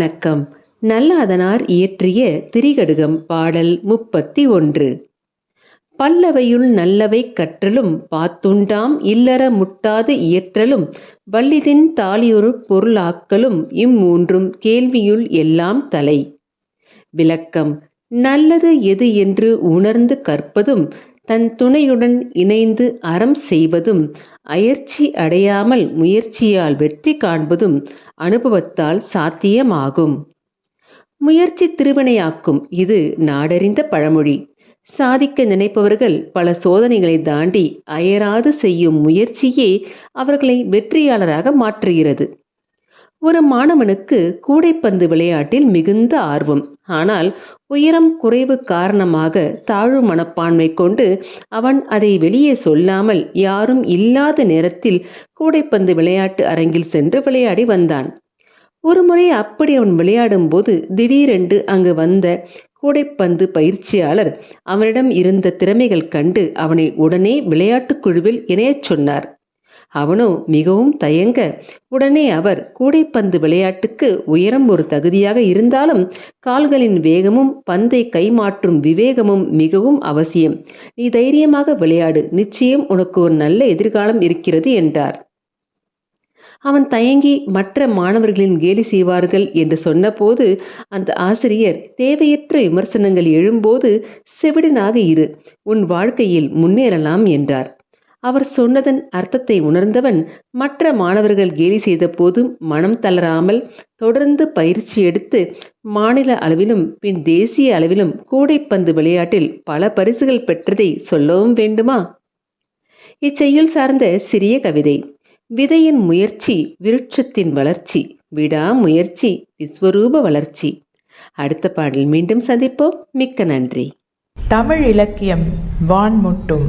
வணக்கம். நல்லாதனார் இயற்றிய திரிகடுகம் பாடல் முப்பத்தி ஒன்று பல்லவையுள் நல்லவை கற்றலும் பாத்துண்டாம் இல்லற முட்டாது இயற்றலும் வல்லிதின் தாலியொரு பொருளாக்கலும் இம்மூன்றும் கேள்வியுள் எல்லாம் தலை. விளக்கம். நல்லது எது என்று உணர்ந்து கற்பதும் தன் துணையுடன் இணைந்து அறம் செய்வதும் அயற்சி அடையாமல் முயற்சியால் வெற்றி காண்பதும் அனுபவத்தால் சாத்தியமாகும். முயற்சி திருவினையாக்கும் இது நாடறிந்த பழமொழி. சாதிக்க நினைப்பவர்கள் பல சோதனைகளை தாண்டி அயராது செய்யும் முயற்சியே அவர்களை வெற்றியாளராக மாற்றுகிறது. ஒரு மாணவனுக்கு கூடைப்பந்து விளையாட்டில் மிகுந்த ஆர்வம். ஆனால் உயரம் குறைவு காரணமாக தாழ்வு மனப்பான்மை கொண்டு அவன் அதை வெளியே சொல்லாமல் யாரும் இல்லாத நேரத்தில் கூடைப்பந்து விளையாட்டு அரங்கில் சென்று விளையாடி வந்தான். ஒருமுறை அப்படி அவன் விளையாடும்போது திடீரென்று அங்கு வந்த கூடைப்பந்து பயிற்சியாளர் அவனிடம் இருந்த திறமைகள் கண்டு அவனை உடனே விளையாட்டுக் குழுவில் இணையச் சொன்னார். அவனோ மிகவும் தயங்க. உடனே அவர் கூடைப்பந்து விளையாட்டுக்கு உயரம் ஒரு தகுதியாக இருந்தாலும் கால்களின் வேகமும் பந்தை கைமாற்றும் விவேகமும் மிகவும் அவசியம். நீ தைரியமாக விளையாடு. நிச்சயம் உனக்கு ஒரு நல்ல எதிர்காலம் இருக்கிறது என்றார். அவன் தயங்கி மற்ற மாணவர்களின் கேலி செய்வார்கள் என்று சொன்னபோது அந்த ஆசிரியர் தேவையற்ற விமர்சனங்கள் எழும்போது செவிடனாக இரு. உன் வாழ்க்கையில் முன்னேறலாம் என்றார். அவர் சொன்னதன் அர்த்தத்தை உணர்ந்தவன் மற்ற மாணவர்கள் கேலி செய்த போதும் மனம் தளராமல் தொடர்ந்து பயிற்சி எடுத்து மாநில அளவிலும் பின் தேசிய அளவிலும் கூடைப்பந்து விளையாட்டில் பல பரிசுகள் பெற்றதை சொல்லவும் வேண்டுமா? இச்செய்யுள் சார்ந்த சிறிய கவிதை. விதையின் முயற்சி விருட்சத்தின் வளர்ச்சி விடா முயற்சி விஸ்வரூப வளர்ச்சி. அடுத்த பாடல் மீண்டும் சந்திப்போம். மிக்க நன்றி. தமிழ் இலக்கியம் வான்முட்டும்.